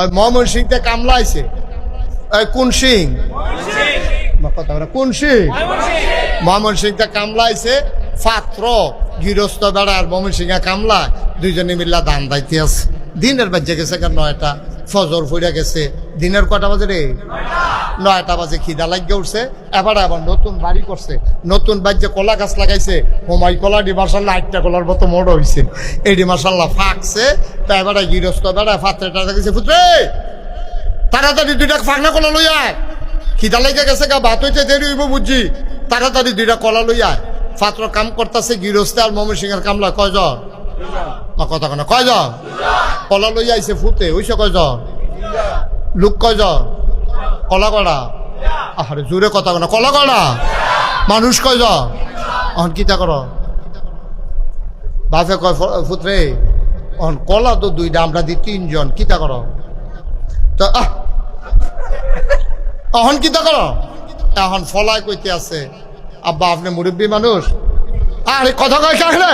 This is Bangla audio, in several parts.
সিং সিংতে কামলাইছে ওই কোন সিং কোন সিং ময়মন সিংতে কামলাইছে পাত্র গৃহস্থ বেড়ার মহমন সিংহে কামলা। দুইজনে মিল্লা দান দাইতে আছে। দিনের বাজে গেছে কেন নয়টা, ফজর ফুড়ে গেছে। দিনের কটা বাজে রে? নয়টা বাজে খিদা লাগিয়ে উঠছে। এবার আবার নতুন বাড়ি করছে নতুন বাজ্যে কলা গাছ লাগাইছে। হোমাই কলা ডি মার্শাল্লাহ আটটা কলার মতো মোড় হয়েছে এডি মার্শাল্লাহ ফাঁকছে তা এবারে গৃহস্থ বেড়া ফাত্রেটা দেখেছে পুত্রে তাড়াতাড়ি দুইটা ফাঁকনা কলা লই আয়। খিদা লেগে গেছে গা ভাত হইতে দেরি হইব বুঝছি তাড়াতাড়ি দুইটা কলা লই আয়। ফাত্র কাম করতেছে গৃহস্থ আর মমন সিংহের কামলা কয়জন? কথা কেন কয়জন? কলা লই আইছে ফুতে হইছে কয়জন? লোক কয়জন? কলা কড়া আরে জোরে কথা কলা কড়া মানুষ কয় কয়জন অহন কিতা কর? বাপে কয় ফুতরে, অহন কলা তো দুইটা, আমরা দি তিনজন, কিতা কর? তো, আহ! অহন কিতা কর? এখন ফলায় কইতে আছে, আব্বা আপনি মুরব্বী মানুষ? আরে, কথা কয় কাহলে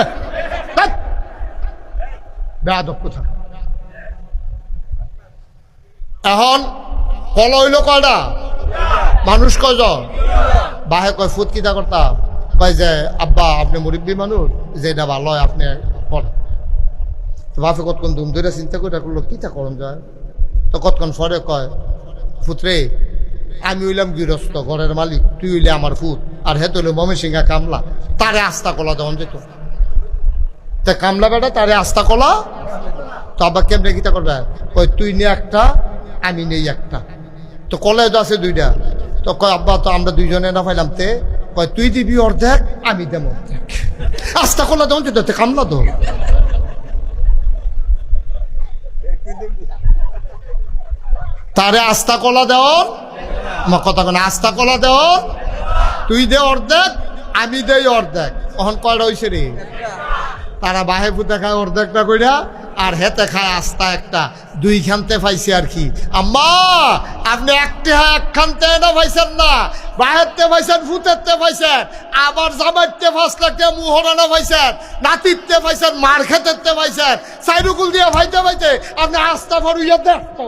বেয়াদব কোথা এখন কল হইল কয়টা মানুষ কয়জন? বাহে কয় ফুট কিতা করতা? কয় যে, আব্বা, আপনি মুরব্বী মানুষ? যে এটা ভালো হয়, আপনি তো বাপে কতক্ষণ ধুম ধরে চিন্তা করে করল কিতা করন যায়? তো কতক্ষণ পরে কয় ফুতরে আমি হইলাম গৃহস্থ, ঘরের মালিক, তুই হইলে আমার ফুত, আর হেত হইলে মমি সিংহা কামলা, তারে আস্তা কলা দেওয়ান যেত। তা কামলা বেটা, তারে আস্তা কলা? তো আবার কেমনে কিতা করবে? কই তুই নে একটা, আমি নেই একটা। তো কলেজ আছে দুইটা। তো কয়, আব্বা, তো আমরা দুইজনে না পাইলাম তে। কয়, তুই দিবি অর্ধেক, আমি দেব। অর্ধেক আস্তা কলা দেওয়ান যেত তে কামলা তো। তারে আস্তা কলা দেওয়ার আমার কথা কেন আস্তা কলা দেওয়ার তুই দে অর্ধেক, আমি দেই অর্ধেক। অহন কয়টা হইছে রে? তারা বাহে পুতে খায় অর্ধেকটা কইরা আর হেতে খায় আস্তা একটা, দুই খানতে পাইছে আর কি। আম্মা, আপনি একটি হ্যাঁ এক খানতে না পাইছেন না? বাহেরতে পাইছেন ফুতেরতে পাইছেন, আবার জামাইতে পাঁচ লাখে মুহরানা পাইছেন, নাতিরতে পাইছেন, মার খেতেরতে পাইছেন সাইরুকুল দিয়ে ভাইতে ভাইতে আপনি আস্তা ভরুইয়া দেখতে